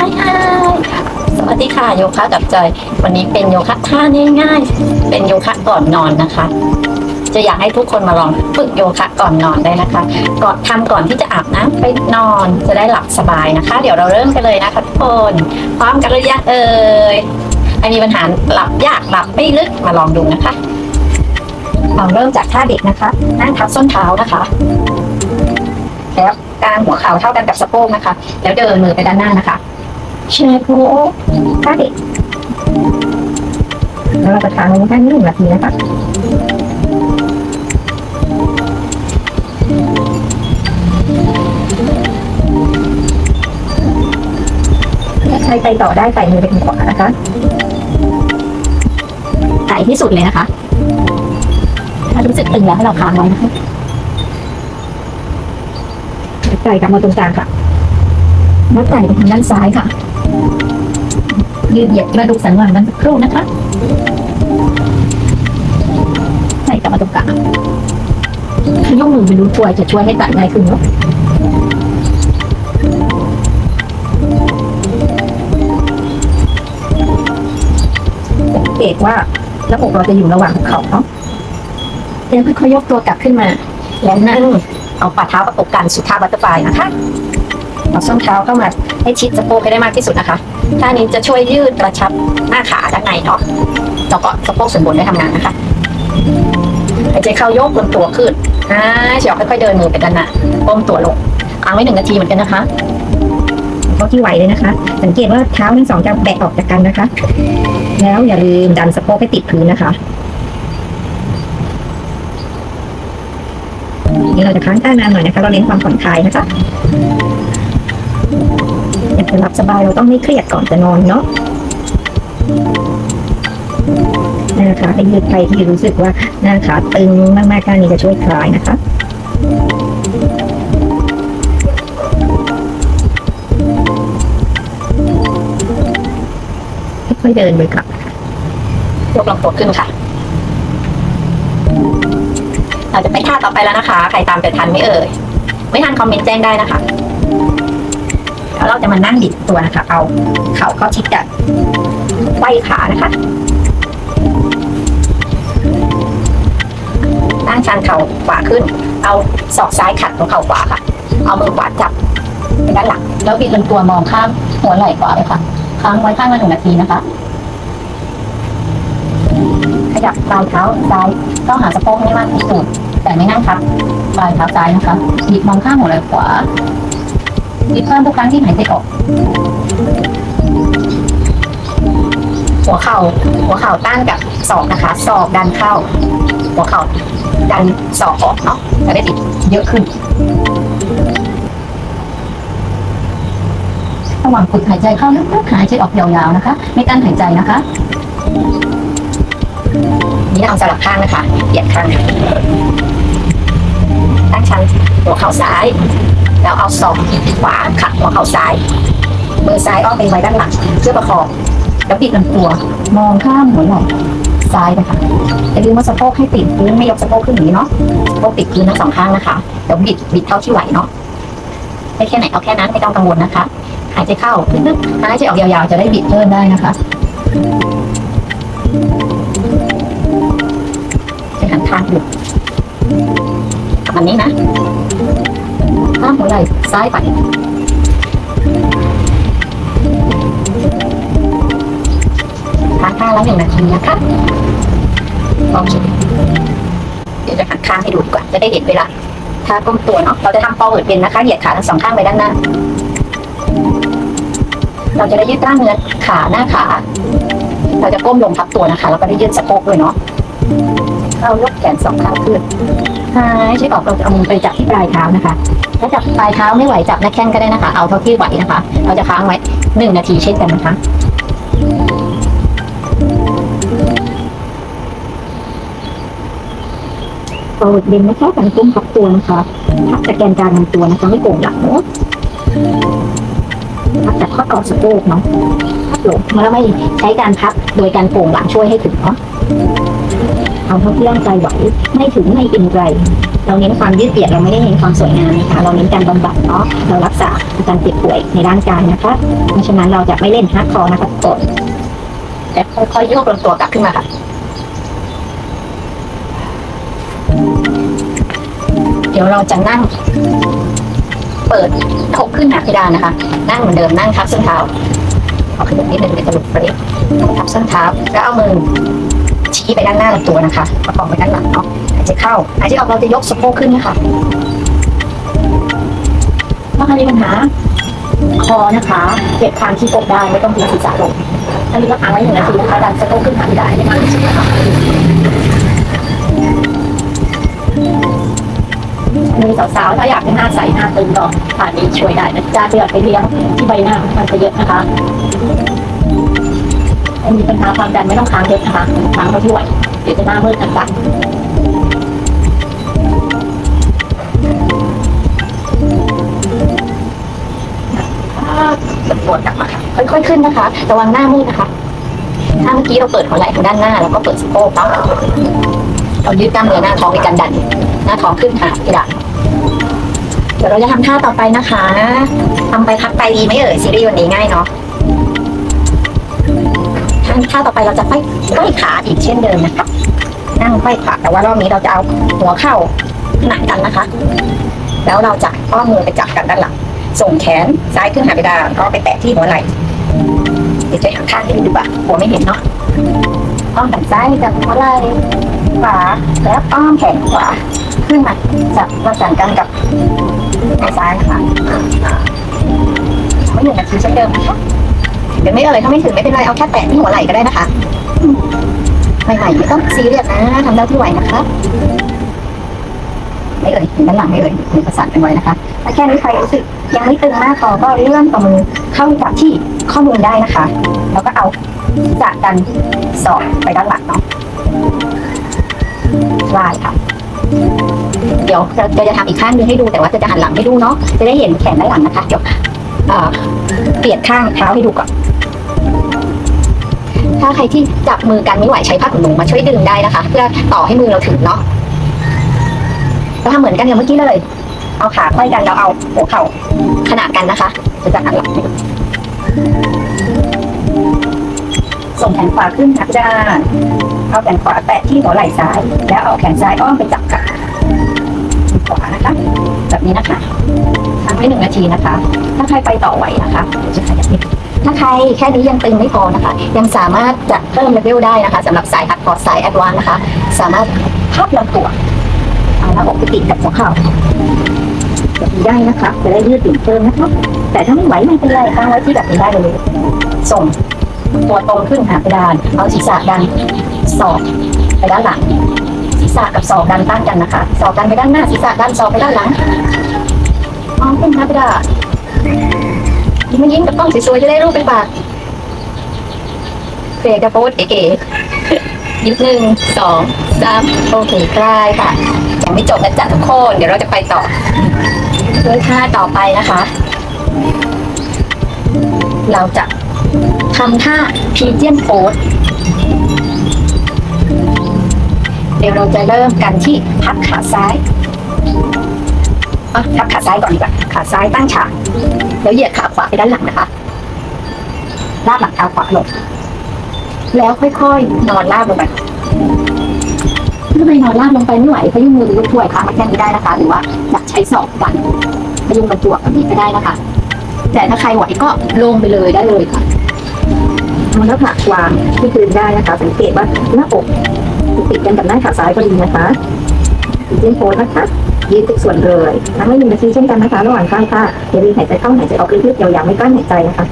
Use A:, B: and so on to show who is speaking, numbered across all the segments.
A: ฮายฮายสวัสดีค่ะโยคะกับจอย วันนี้เป็นโยคะท่าง่ายๆ เป็นโยคะก่อนนอนนะคะ จะอยากให้ทุกคนมาลองฝึกโยคะก่อนนอนได้นะคะ ก่อนทำก่อนที่จะอาบน้ำไปนอนจะได้หลับสบายนะคะ เดี๋ยวเราเริ่มกันเลยนะคะทุกคนพร้อมกันหรือยังเอ่ยใครมีปัญหาหลับยากหลับไม่ลึกมาลองดูนะคะเราเริ่มจากท่าเด็กนะคะ นั่งทับส้นเท้านะคะแล้วกางหัวเข่าเท่ากันกับสะโพกนะคะ แล้วเดินมือไปด้านหน้านะคะ แชร์โพท่าเด็กแล้วเราจะค้างไว้แค่หนึ่งนาทีนะคะใครไปต่อได้ใส่มือไปทางขวานะคะใส่ที่สุดเลยนะคะ ถ้ารู้สึกตึงแล้วให้เราค้างไว้นะคะใส่กลับมาตรงกลางค่ะแล้วใส่ไปทางด้านซ้ายค่ะ ยืดเหยียดกระดูกสันหลังนั้นสักครู่นะคะใส่กลับมาตรงกลางยกมือไปรู้ตัวจะช่วยให้ตัดง่ายขึ้นเนาะสังเกตว่าหน้าอกเราจะอยู่ระหว่างเข่าเนาะแล้วค่อยๆยกตัวกลับขึ้นมา แล้วนั่งเอาฝ่าเท้าประกบกันสุดท่าบัตเตอร์ไฟนะคะ เอาส้นเท้าเข้ามาให้ชิดสะโพกให้ได้มากที่สุดนะคะท่านี้จะช่วยยืดกระชับหน้าขาด้านในเนาะแล้วก็สะโพกส่วนบนได้ทำงานนะคะหายใจเข้ายกลำตัวขึ้นอ่าเฉียวค่อยๆเดินมือไปด้านหน้าก้มตัวลงค้างไว้หนึ่งนาทีเหมือนกันนะคะเท่าที่ไหวเลยนะคะ สังเกตว่าเท้าทั้งสองจะแบะออกจากกันนะคะ แล้วอย่าลืมดันสะโพกให้ติดพื้นนะคะนี่เราจะค้างใต้นานหน่อยนะคะ เราเน้นความผ่อนคลายนะคะ อยากจะหลับสบายเราต้องไม่เครียดก่อนจะนอนเนาะนะคะให้ยืดไปที่รู้สึกว่าหน้าขาตึงมากๆการนี้จะช่วยคลายนะคะค่อยๆเดินไปกลับยกลำตัวขึ้นค่ะเราจะไปท่าต่อไปแล้วนะคะ ใครตามจะทันไม่เอ่ย ไม่ทันคอมเมนต์แจ้งได้นะคะ แล้วเราจะมานั่งดิดตัวนะคะ เอาเข่าเข้าชิดกับไขว้ขานะคะตั้งชันเข่าขวาขึ้น เอาศอกซ้ายขัดตรงเข่าขวาค่ะ เอามือขวาจับไปด้านหลังแล้วบิดลำตัวมองข้ามหัวไหล่ขวาไปค่ะค้างไว้ข้างละหนึ่งนาทีนะคะ ขยับปลายเท้าซ้ายเข้าหาสะโพกให้มากที่สุดแต่ไม่นั่งทับปลายเท้าซ้ายนะคะบิดมองข้างหัวไหล่ขวา บิดเพิ่มทุกครั้งที่หายใจออก หัวเข่า หัวเข่าต้านกับศอกนะคะ ศอกดันเข้า หัวเข่าดันศอกออกเนาะจะได้บิดเยอะขึ้น ระหว่างฝึกหายใจเข้าลึกๆหายใจออกยาวๆนะคะ ไม่กั้นหายใจนะคะ นี่เอาสลับข้างนะคะเปลี่ยนข้างตั้งชั้นหัวเข่าซ้าย แล้วเอาศอกขวาขัดหัวเข่าซ้ายมือซ้ายอ้อมไปไว้ด้านหลังเพื่อประคองแล้วบิดลำตัว มองข้ามหัวไหล่ซ้ายนะคะอย่าลืมว่าสะโพกให้ติดพื้นไม่ยกสะโพกขึ้นอย่างนี้เนาะสะโพกติดพื้นทั้งสองข้างนะคะเดี๋ยวบิดบิดเท่าที่ไหวเนาะได้แค่ไหนเอาแค่นั้นไม่ต้องกังวลนะคะ หายใจเข้าลึกๆหายใจออกยาวๆจะได้บิดเพิ่มได้นะคะจะหันทางอยู่อันนี้นะ ข้ามหัวไหล่ซ้ายไปทานข้างแล้วหนึ่งนาทีนะคะลองชิมเดี๋ยวจะหันข้างให้ดูดกว่าจะได้เห็นเวลา ถ้าก้มตัวเนาะเราจะทำ forward bend นะคะเหยียดขาทั้งสองข้างไปด้านหน้า เราจะได้ยืดกล้ามเนื้อขาหน้าขา เราจะก้มลงทับตัวนะคะ แล้วก็ได้ยืดสะโพกด้วยเนาะ เรายกแขนสองข้างขึ้นหายใจออกเราจะเอามือไปจับที่ปลายเท้านะคะถ้าจับปลายเท้าไม่ไหวจับหน้าแข้งก็ได้นะคะ เอาเท่าที่ไหวนะคะ เราจะค้างไว้หนึ่งนาทีเช่นกันนะคะโปรดเบนนะคะการก้มพับตัวนะคะพับจากแกนกลางลำตัวนะคะไม่โก่งหลังเนาะพับจากข้อต่อสะโพกเนาะพับลงแล้วไม่ใช้การพับโดยการโป่งหลังช่วยให้ถึงเนาะ เอาเท่าที่ร่างกายไหวไม่ถึงไม่เป็นไรเราเน้นความยืดเปียกเราไม่ได้เน้นความสวยงามนะคะเราเน้นการบำบัดเนาะเรารักษาการเจ็บป่วยในร่างกายนะคะเพราะฉะนั้นเราจะไม่เล่นฮาร์ดคอร์นะคะกดแต่ค่อยๆยกลำตัวกลับขึ้นมาค่ะเดี๋ยวเราจะนั่ง เปิดถกขึ้นหนาเพดานนะคะ นั่งเหมือนเดิมนั่งทับส้นเท้าเอาขึ้นนิดนึงเดี๋ยวจะหลุดไปเลยทับส้นเท้าแล้วเอามือ ชี้ไปด้านหน้าลำตัวนะคะ ประคองไปด้านหลังเนาะหายใจเข้าหายใจออกเราจะยกสะโพกขึ้นนะคะถ้าใครมีปัญหาคอนะคะเก็บคางที่อกได้ไม่ต้องทิ้งศีรษะลงอันนี้ก็ค้างไว้หนึ่งนาทีนะคะดันสะโพกขึ้นหาได้ไม่มากที่สุดนะคะมีสาวๆถ้าอยากให้หน้าใสหน้าตึงก็ผ่านนี้ช่วยได้นะจ้าเดือดไปเลี้ยงที่ใบหน้ามันจะเยอะนะคะ มีปัญหาความดันไม่ต้องค้างเยอะนะคะค้างเท่าไหวเดี๋ยวจะหน้ามืดต่างๆปวดกลับมาค่ะค่อยๆขึ้นนะคะ ระวังหน้ามืดนะคะ ถ้าเมื่อกี้เราเปิดหัวไหล่ทางด้านหน้าแล้วก็เปิดสะโพกปั๊บเรายืดกล้ามเนื้อหน้าท้องในการดัน หน้าท้องขึ้นหาเพดานเดี๋ยวเราจะทำท่าต่อไปนะคะทำไปพักไปดีไหมเอ่ยซีรีส์วันนี้ง่ายเนาะ ท่าต่อไปเราจะไขว้ขว้ขาอีกเช่นเดิมนะคะนั่งไขว้ขาแต่ว่ารอบนี้เราจะเอาหัวเข่าขนานกันนะคะ แล้วเราจะอ้อมมือไปจับกันด้านหลังส่งแขนซ้ายขึ้นหาไปดานก็ไปแตะที่หัวไหล่เดี๋ยวจะหันข้างให้ดูดีกว่าหัวไม่เห็นเนาะอ้อมแขนซ้ายจับหัวไหล่ขวาแล้วอ้อมแขนขวาขึ้นมาจับประสานกันกับแขนซ้ายนะคะไม่หนึ่งนาทีเช่นเดิมนะคะ เดี๋ยวไม่เอ่ยถ้าไม่ถึงไม่เป็นไรเอาแค่แตะที่หัวไหล่ก็ได้นะคะใหม่ๆไม่ต้องซีเรียสนะทำเท่าที่ไหวนะคะไม่เอ่ยด้านหลังไม่เอ่ยมือประสานกันไว้นะคะถ้าแค่นี้ใครรู้สึกยังไม่ตึงมากพอก็เลื่อนต่อมือเข้าจับที่ข้อมือได้นะคะ แล้วก็เอาจากกันสอดไปด้านหลังเนาะลายค่ะ เดี๋ยวจะจะจะทำอีกข้างนึงให้ดูแต่ว่าจะจะหันหลังให้ดูเนาะจะได้เห็นแขนด้านหลังนะคะเดี๋ยวอ่าเปลี่ยนข้างเท้าให้ดูก่อน ถ้าใครที่จับมือกันไม่ไหวใช้ผ้าขนหนูมาช่วยดึงได้นะคะ เพื่อต่อให้มือเราถึงเนาะก็ทำเหมือนกันอย่างเมื่อกี้เลย เอาขาไขว้กันแล้วเอาหัวเข่าขนาดกันนะคะจะจัดอันหลังส่งแขนขวาขึ้นค่ะจ้าเอาแขนขวาแตะที่หัวไหล่ซ้าย แล้วเอาแขนซ้ายอ้อมไปจับกับขวานะคะ แบบนี้นะคะทำให้หนึ่งนาทีนะคะ ถ้าใครไปต่อไหวนะคะจะขยับนิด ถ้าใครแค่นี้ยังตึงไม่พอนะคะ ยังสามารถจะเพิ่มเลเวลได้นะคะสำหรับสายฮัดคอร์สายแอดวานนะคะ สามารถพับลำตัวเอาหน้าอกไปติดกับหัวเข่าแบบนี้ได้นะคะจะได้ยืดหยุ่นเพิ่มนะคะแต่ถ้าไม่ไหวไม่เป็นไรตั้งไว้ที่แบบนี้ได้เลย ส่งตัวตรงขึ้นหาเพดาน เอาศีรษะดันศอกไปด้านหลังศีรษะกับศอกดันตั้งกันนะคะศอกดันไปด้านหน้าศีรษะดันศอกไปด้านหลังมองขึ้นนะพี่ดาน ยิ้มยิ้มกับกล้องสวยๆจะได้รูปเป็นปากเฟกระโพสเก๋ๆยิ้มหนึ่งสองสามโอเคคลายค่ะยังไม่จบนะจ๊ะทุกคน เดี๋ยวเราจะไปต่อด้วยท่าต่อไปนะคะ เราจะทำท่าพีเจียนโพสเดี๋ยวเราจะเริ่มกันที่พับขาซ้ายอะทับขาซ้ายก่อนดีกว่าขาซ้ายตั้งฉาก แล้วเหยียดขาขวาไปด้านหลังนะคะ ลาดหลังเท้าขวาลง แล้วค่อยๆ นอนลาดลงไปถ้าไม่นอนลาดลงไปไม่ไหวพยุงมือหรือยกถ้วยค่ะมาแค่นี้ได้นะคะ หรือว่าอยากใช้ศอกดันพยุงบรรจวแบบนี้ก็ได้นะคะ แต่ถ้าใครไหวก็ลงไปเลยได้เลยค่ะเอาหน้าผากวางที่พื้นได้นะคะ สังเกตว่าหน้าอกติดกันกับหน้าขาซ้ายพอดีนะคะเล่นโพสนะคะ ยืดทุกส่วนเลยทั้งไม่หนึ่งนาทีเช่นกันนะคะ ระหว่างข้างค่ะอย่าลืมหายใจเข้าหายใจออกลึกๆยาวๆไม่กลั้นหายใจนะคะ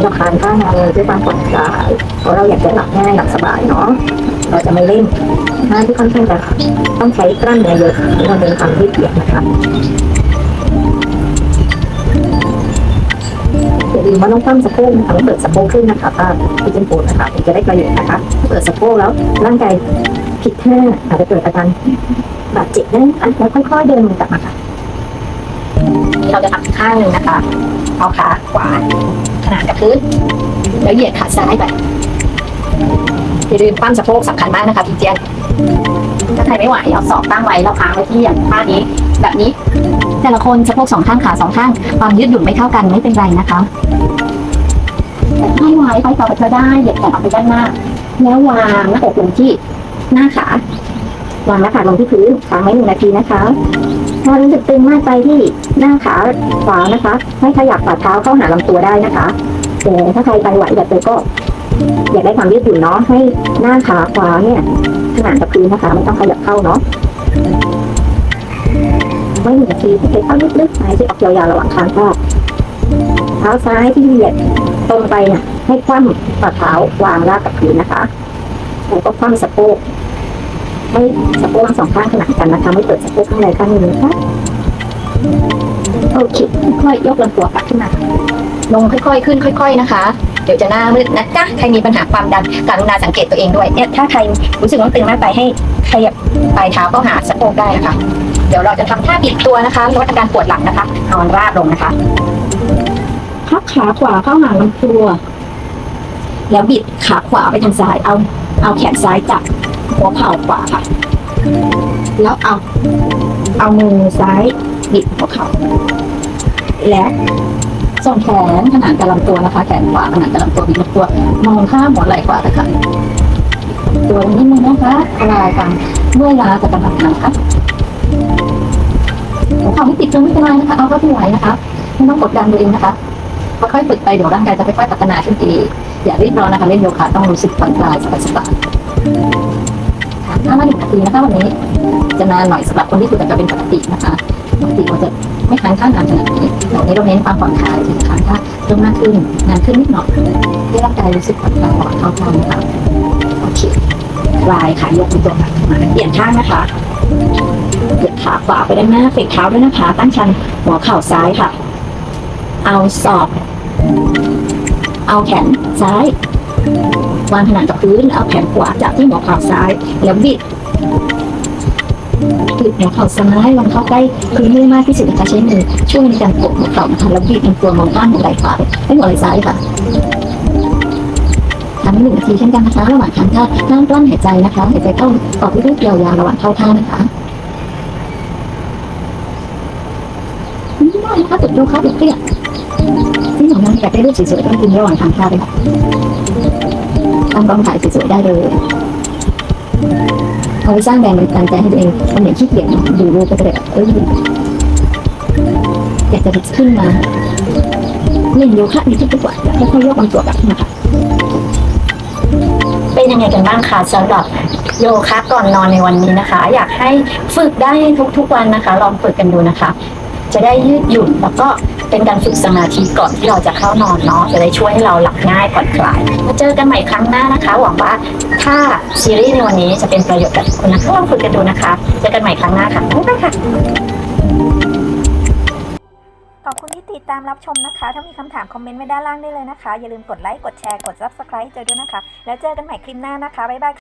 A: เราคานข้างมาเลยด้วยความผ่อนคลายเพราะเราอยากจะหลับง่ายหลับสบายเนาะเราจะไม่เล่นท่าที่ค่อนข้างจะต้องใช้กล้ามเนื้อเยอะนี่มันเป็นความยืดเหยียดนะคะอย่าลืมว่าต้องคว่ำสะโพกนะคะต้องเปิดสะโพกขึ้นนะคะถ้าที่เป็นโพสนะคะถึงจะได้ประโยชน์นะคะ เปิดสะโพกแล้วร่างกาย ผิดท่าอาจจะเกิดอาการบาดเจ็บได้นะคะแล้วค่อยๆเดินมือกลับมาค่ะเราจะทำข้างหนึ่งนะคะ เอาขาขวาขนานกับพื้น แล้วเหยียดขาซ้ายไปอย่าลืมปั้มสะโพกสำคัญมากนะคะพี่เจียนถ้าใครไม่ไหวเอาศอกตั้งไว้แล้วค้างไว้ที่อย่างท่านี้ แบบนี้ แต่ละคนสะโพกสองข้างขาสองข้างความยืดหยุ่นไม่เท่ากันไม่เป็นไรนะคะแต่ไม่ไหวไปต่อกับเธอได้เหยียดแขนออกไปด้านหน้า แล้ววางหน้าอกลงที่ หน้าขาวางหน้าขาลงที่พื้นค้างไว้หนึ่งนาทีนะคะถ้ารู้สึกตึงมากไปที่หน้าขาขวานะคะ ให้ขยับฝ่าเท้าเข้าหาลำตัวได้นะคะแต่ถ้าใครไปไหวแบบเธอก็ อยากได้ความยืดหยุ่นเนาะให้หน้าขาขวาเนี่ยขนานกับพื้นนะคะไม่ต้องขยับเข้าเนาะไม่หนึ่งนาทีที่เคเข้าลึกๆหายใจออกยาวๆระหว่างคางก็เท้าซ้ายที่เหยียดตรงไปเนี่ยให้คว่ำฝ่าเท้าวางราบกับพื้นนะคะ แล้วก็คว่ำสะโพกให้สะโพกทั้งสองข้างขนานกันนะคะไม่เปิดสะโพกข้างใดข้างหนึ่งนะคะโอเคค่อยๆยกลำตัวกลับขึ้นมาลงค่อยๆ ขึ้นค่อย ๆนะคะ เดี๋ยวจะหน้ามืดนะจ๊ะใครมีปัญหาความดันกรุณาสังเกตตัวเองด้วยเนี่ยถ้าใครรู้สึกว่าตึงมากไปให้ขยับปลายเท้าเข้าหาสะโพกได้นะคะ เดี๋ยวเราจะทำท่าบิดตัวนะคะลดอาการปวดหลังนะคะนอนราบลงนะคะพักขาขวาเข้าหาลำตัว แล้วบิดขาขวาไปทางซ้าย เอา เอาแขนซ้ายจับหัวเข่าขวาค่ะ แล้วเอา เอามือซ้ายบิดหัวเข่า และส่งแขนขนานกับลำตัวนะคะ แขนขวาขนานกับลำตัวบิดลำตัวมองข้ามหัวไหล่ขวานะคะตัวนิดนึงนะคะคลายกันเมื่อยล้าจะกำลังนะคะหัวเข่าไม่ติดจนไม่เป็นไรนะคะ เอาก็ที่ไหวนะคะ ไม่ต้องกดดันตัวเองนะคะ ค่อยๆฝึกไปเดี๋ยวร่างกายจะค่อยๆพัฒนาขึ้นเองอย่ารีบร้อนนะคะเล่นโยคะต้องรู้สึกผ่อนคลายสบายๆค่ะถ้ามาหนึ่งนาทีนะคะวันนี้จะนานหน่อยสำหรับคนที่ฝึกจจะเป็นปกตินะคะปกติเราจะไม่ค้างท่านานขนาดนี้แต่วันนี้เราเน้นความผ่อนคลายถึงค้างท่าเพิ่มมากขึ้นนานขึ้นนิดหน่อยให้ร่างกายรู้สึกผ่อนคลายระหว่างเข้าท่านะคะโอเคลายขายกตัวกลับมาเปลี่ยนข้างนะคะเหยียดขาขวาไปด้านหน้าเฟกเท้าด้วยนะคะ ตั้งชันหัวเข่าซ้ายค่ะ เอาศอก เอาแขนซ้าย วางขนานกับพื้น เอาแขนขวาจับที่หัวเข่าซ้าย แล้วบิดบิดหัวเข่าซ้ายลงเข้าใกล้พื้นให้มากที่สุดนะคะใช้มือช่วยในการกดหัวเข่านะคะแล้วบิดลำตัวมองข้ามหัวไหล่ขวาไปหัวไหล่ซ้ายค่ะทำหนึ่งนาทีเช่นกันนะคะระหว่างทำท่าห้ามกลั้นหายใจนะคะหายใจเข้าออกลึกๆยาวๆระหว่างเข้าท่านะคะนี่ได้นะคะตึกโยคะตึกเตี้ย อยากได้รูปสวยๆต้องกินระหว่างทำท่าเลยตั้งกล้องถ่ายสวยๆได้เลยเอาไว้สร้างแรงบันดาลใจให้ตัวเองมันเหมือนขี้เกียจดูรูปก็จะแบบเอ้ยอยากจะขึ้นมาเล่นโยคะนิดๆดีกว่าอยากค่อยๆยกลำตัวกลับขึ้นมาค่ะเป็นยังไงกันบ้างคะสำหรับโยคะก่อนนอนในวันนี้นะคะ อยากให้ฝึกได้ทุกๆวันนะคะ ลองฝึกกันดูนะคะ จะได้ยืดหยุ่นแล้วก็ เป็นการฝึกสมาธิก่อนที่เราจะเข้านอนเนาะจะได้ช่วยให้เราหลับง่ายผ่อนคลายมาเจอกันใหม่ครั้งหน้านะคะ หวังว่าถ้าซีรีส์ในวันนี้จะเป็นประโยชน์กับทุกคนนะคะลองฝึกกันดูนะคะเจอกันใหม่ครั้งหน้าค่ะบ๊ายบายค่ะ
B: ขอบคุณที่ติดตามรับชมนะคะ ถ้ามีคำถามคอมเมนต์ไว้ด้านล่างได้เลยนะคะ อย่าลืมกดไลค์ กดแชร์ กด Subscribe เจอด้วยนะคะ แล้วเจอกันใหม่คลิปหน้านะคะ บ๊ายบาย